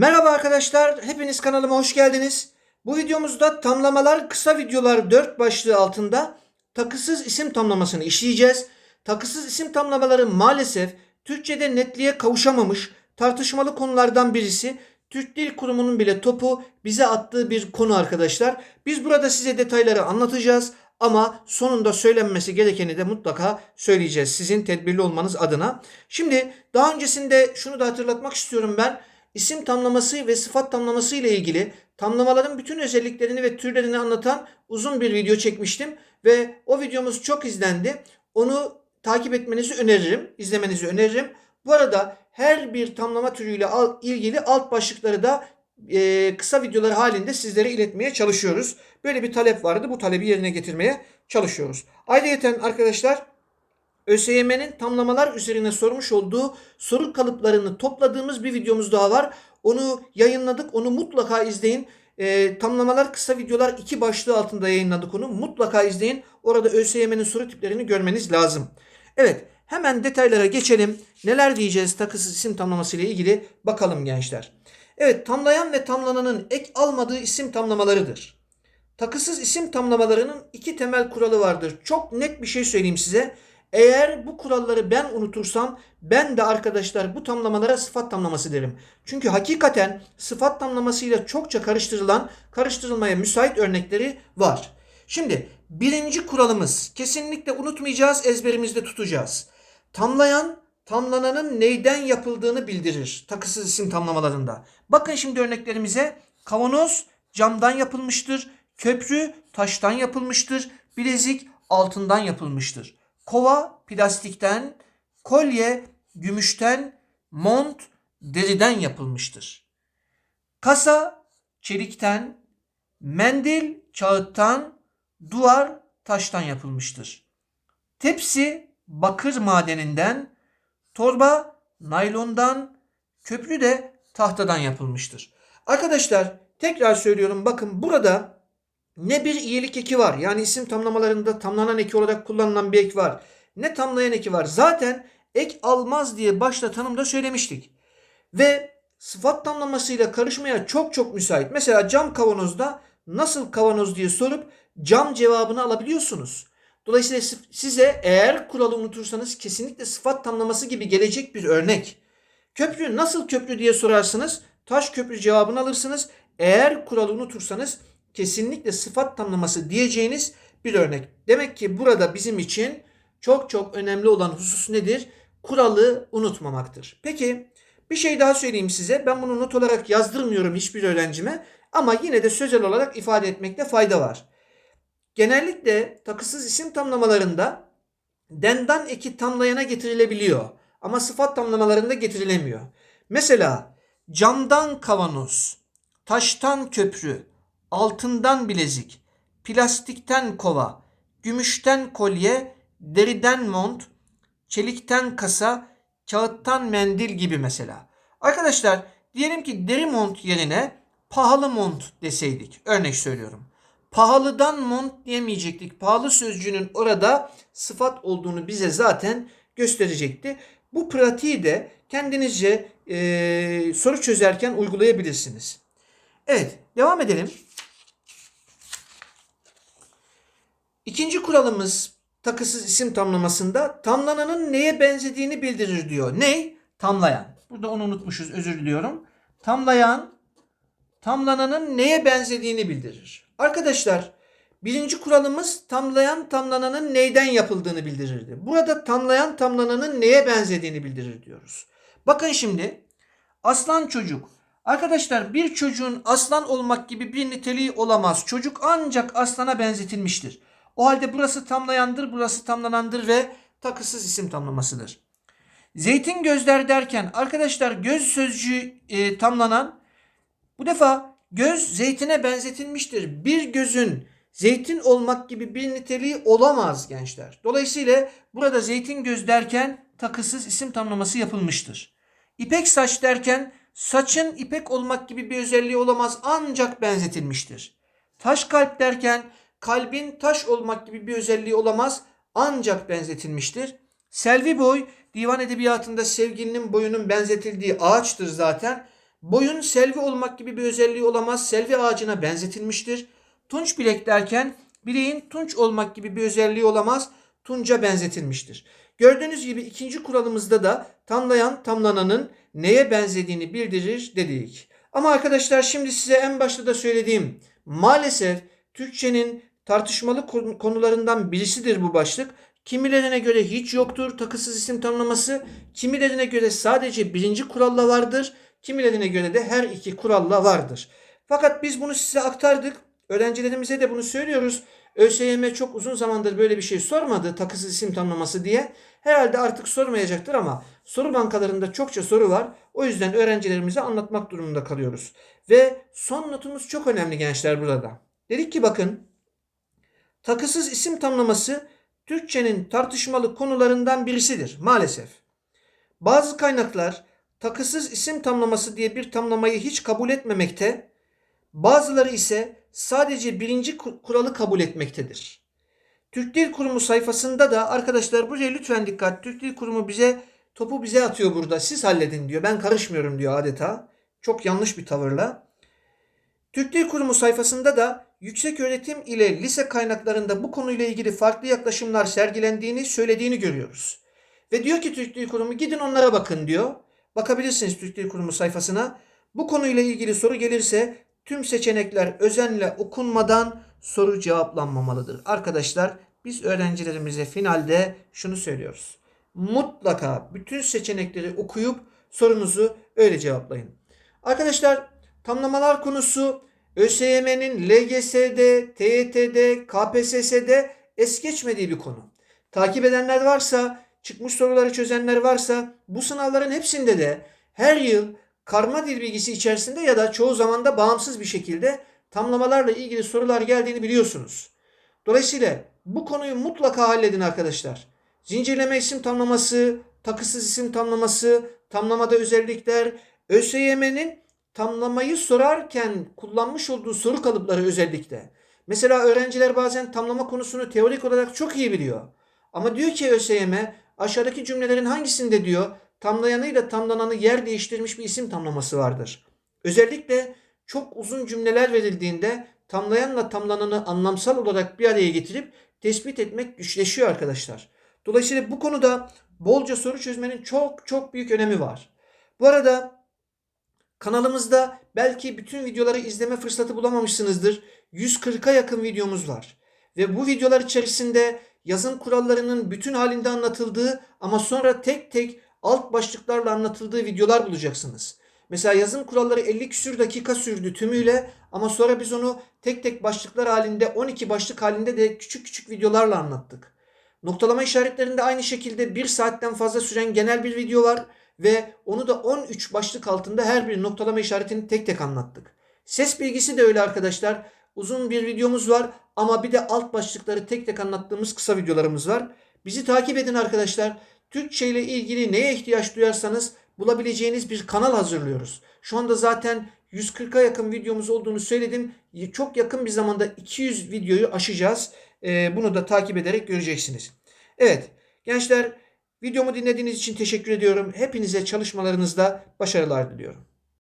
Merhaba arkadaşlar, hepiniz kanalıma hoş geldiniz. Bu videomuzda tamlamalar kısa videolar 4 başlığı altında takısız isim tamlamasını işleyeceğiz. Takısız isim tamlamaları maalesef Türkçe'de netliğe kavuşamamış tartışmalı konulardan birisi. Türk Dil Kurumu'nun bile topu bize attığı bir konu arkadaşlar. Biz burada size detayları anlatacağız ama sonunda söylenmesi gerekeni de mutlaka söyleyeceğiz sizin tedbirli olmanız adına. Şimdi daha öncesinde şunu da hatırlatmak istiyorum ben. İsim tamlaması ve sıfat tamlaması ile ilgili tamlamaların bütün özelliklerini ve türlerini anlatan uzun bir video çekmiştim ve o videomuz çok izlendi. Onu takip etmenizi öneririm, izlemenizi öneririm. Bu arada her bir tamlama türüyle ilgili alt başlıkları da e, kısa videolar halinde sizlere iletmeye çalışıyoruz. Böyle bir talep vardı. Bu talebi yerine getirmeye çalışıyoruz. Ayrıca arkadaşlar ÖSYM'nin tamlamalar üzerine sormuş olduğu soru kalıplarını topladığımız bir videomuz daha var. Onu yayınladık. Onu mutlaka izleyin. Ee, tamlamalar kısa videolar iki başlığı altında yayınladık onu. Mutlaka izleyin. Orada ÖSYM'nin soru tiplerini görmeniz lazım. Evet hemen detaylara geçelim. Neler diyeceğiz takısız isim tamlaması ile ilgili bakalım gençler. Evet tamlayan ve tamlananın ek almadığı isim tamlamalarıdır. Takısız isim tamlamalarının iki temel kuralı vardır. Çok net bir şey söyleyeyim size. Eğer bu kuralları ben unutursam ben de arkadaşlar bu tamlamalara sıfat tamlaması derim. Çünkü hakikaten sıfat tamlamasıyla çokça karıştırılan, karıştırılmaya müsait örnekleri var. Şimdi birinci kuralımız kesinlikle unutmayacağız, ezberimizde tutacağız. Tamlayan tamlananın neyden yapıldığını bildirir takısız isim tamlamalarında. Bakın şimdi örneklerimize kavanoz camdan yapılmıştır. Köprü taştan yapılmıştır. Bilezik altından yapılmıştır. Kova plastikten, kolye gümüşten, mont deriden yapılmıştır. Kasa çelikten, mendil kağıttan, duvar taştan yapılmıştır. Tepsi bakır madeninden, torba naylondan, köprü de tahtadan yapılmıştır. Arkadaşlar tekrar söylüyorum bakın burada ne bir iyilik eki var. Yani isim tamlamalarında tamlanan eki olarak kullanılan bir ek var. Ne tamlayan eki var. Zaten ek almaz diye başta tanımda söylemiştik. Ve sıfat tamlamasıyla karışmaya çok çok müsait. Mesela cam kavanozda nasıl kavanoz diye sorup cam cevabını alabiliyorsunuz. Dolayısıyla size eğer kuralı unutursanız kesinlikle sıfat tamlaması gibi gelecek bir örnek. Köprü nasıl köprü diye sorarsınız. Taş köprü cevabını alırsınız. Eğer kuralı unutursanız kesinlikle sıfat tamlaması diyeceğiniz bir örnek. Demek ki burada bizim için çok çok önemli olan husus nedir? Kuralı unutmamaktır. Peki bir şey daha söyleyeyim size. Ben bunu not olarak yazdırmıyorum hiçbir öğrencime ama yine de sözel olarak ifade etmekte fayda var. Genellikle takısız isim tamlamalarında dendan eki tamlayana getirilebiliyor ama sıfat tamlamalarında getirilemiyor. Mesela camdan kavanoz, taştan köprü, altından bilezik, plastikten kova, gümüşten kolye, deriden mont, çelikten kasa, kağıttan mendil gibi mesela. Arkadaşlar diyelim ki deri mont yerine pahalı mont deseydik. Örnek söylüyorum. Pahalıdan mont diyemeyecektik. Pahalı sözcüğünün orada sıfat olduğunu bize zaten gösterecekti. Bu pratiği de kendinizce e, soru çözerken uygulayabilirsiniz. Evet, devam edelim. İkinci kuralımız takısız isim tamlamasında tamlananın neye benzediğini bildirir diyor. Ney? Tamlayan. Burada onu unutmuşuz özür diliyorum. Tamlayan tamlananın neye benzediğini bildirir. Arkadaşlar birinci kuralımız tamlayan tamlananın neyden yapıldığını bildirirdi. Burada tamlayan tamlananın neye benzediğini bildirir diyoruz. Bakın şimdi aslan çocuk. Arkadaşlar bir çocuğun aslan olmak gibi bir niteliği olamaz. Çocuk ancak aslana benzetilmiştir. O halde burası tamlayandır, burası tamlanandır ve takısız isim tamlamasıdır. Zeytin gözler derken arkadaşlar göz sözcüğü e, tamlanan bu defa göz zeytine benzetilmiştir. Bir gözün zeytin olmak gibi bir niteliği olamaz gençler. Dolayısıyla burada zeytin göz derken takısız isim tamlaması yapılmıştır. İpek saç derken saçın ipek olmak gibi bir özelliği olamaz ancak benzetilmiştir. Taş kalp derken kalbin taş olmak gibi bir özelliği olamaz ancak benzetilmiştir. Selvi boy divan edebiyatında sevgilinin boyunun benzetildiği ağaçtır zaten. Boyun selvi olmak gibi bir özelliği olamaz. Selvi ağacına benzetilmiştir. Tunç bilek derken bileğin tunç olmak gibi bir özelliği olamaz. Tunca benzetilmiştir. Gördüğünüz gibi ikinci kuralımızda da tamlayan tamlananın neye benzediğini bildirir dedik. Ama arkadaşlar şimdi size en başta da söylediğim maalesef Türkçenin tartışmalı konu- konularından birisidir bu başlık. Kimilerine göre hiç yoktur takısız isim tanımlaması. Kimilerine göre sadece birinci kuralla vardır. Kimilerine göre de her iki kuralla vardır. Fakat biz bunu size aktardık. Öğrencilerimize de bunu söylüyoruz. ÖSYM çok uzun zamandır böyle bir şey sormadı takısız isim tanımlaması diye. Herhalde artık sormayacaktır ama soru bankalarında çokça soru var. O yüzden öğrencilerimize anlatmak durumunda kalıyoruz. Ve son notumuz çok önemli gençler burada. Dedik ki bakın takısız isim tanımlaması Türkçenin tartışmalı konularından birisidir maalesef. Bazı kaynaklar takısız isim tamlaması diye bir tamlamayı hiç kabul etmemekte, bazıları ise sadece birinci ku- kuralı kabul etmektedir. Türk Dil Kurumu sayfasında da arkadaşlar buraya lütfen dikkat. Türk Dil Kurumu bize topu bize atıyor burada. Siz halledin diyor. Ben karışmıyorum diyor adeta. Çok yanlış bir tavırla. Türk Dil Kurumu sayfasında da yüksek öğretim ile lise kaynaklarında bu konuyla ilgili farklı yaklaşımlar sergilendiğini söylediğini görüyoruz. Ve diyor ki Türk Dil Kurumu gidin onlara bakın diyor. Bakabilirsiniz Türk Dil Kurumu sayfasına. Bu konuyla ilgili soru gelirse tüm seçenekler özenle okunmadan soru cevaplanmamalıdır. Arkadaşlar biz öğrencilerimize finalde şunu söylüyoruz. Mutlaka bütün seçenekleri okuyup sorunuzu öyle cevaplayın. Arkadaşlar tamlamalar konusu ÖSYM'nin LGS'de, TYT'de, KPSS'de es geçmediği bir konu. Takip edenler varsa, çıkmış soruları çözenler varsa bu sınavların hepsinde de her yıl karma dil bilgisi içerisinde ya da çoğu zaman da bağımsız bir şekilde tamlamalarla ilgili sorular geldiğini biliyorsunuz. Dolayısıyla bu konuyu mutlaka halledin arkadaşlar. Zincirleme isim tamlaması, takısız isim tamlaması, tamlamada özellikler, ÖSYM'nin tamlamayı sorarken kullanmış olduğu soru kalıpları özellikle. Mesela öğrenciler bazen tamlama konusunu teorik olarak çok iyi biliyor. Ama diyor ki ÖSYM aşağıdaki cümlelerin hangisinde diyor tamlayanıyla tamlananı yer değiştirmiş bir isim tamlaması vardır. Özellikle çok uzun cümleler verildiğinde tamlayanla tamlananı anlamsal olarak bir araya getirip tespit etmek güçleşiyor arkadaşlar. Dolayısıyla bu konuda bolca soru çözmenin çok çok büyük önemi var. Bu arada kanalımızda belki bütün videoları izleme fırsatı bulamamışsınızdır. 140'a yakın videomuz var. Ve bu videolar içerisinde yazım kurallarının bütün halinde anlatıldığı ama sonra tek tek alt başlıklarla anlatıldığı videolar bulacaksınız. Mesela yazım kuralları 50 küsür dakika sürdü tümüyle ama sonra biz onu tek tek başlıklar halinde 12 başlık halinde de küçük küçük videolarla anlattık. Noktalama işaretlerinde aynı şekilde 1 saatten fazla süren genel bir video var ve onu da 13 başlık altında her bir noktalama işaretini tek tek anlattık. Ses bilgisi de öyle arkadaşlar. Uzun bir videomuz var ama bir de alt başlıkları tek tek anlattığımız kısa videolarımız var. Bizi takip edin arkadaşlar. Türkçe ile ilgili neye ihtiyaç duyarsanız bulabileceğiniz bir kanal hazırlıyoruz. Şu anda zaten 140'a yakın videomuz olduğunu söyledim. Çok yakın bir zamanda 200 videoyu aşacağız. Ee, bunu da takip ederek göreceksiniz. Evet gençler videomu dinlediğiniz için teşekkür ediyorum. Hepinize çalışmalarınızda başarılar diliyorum.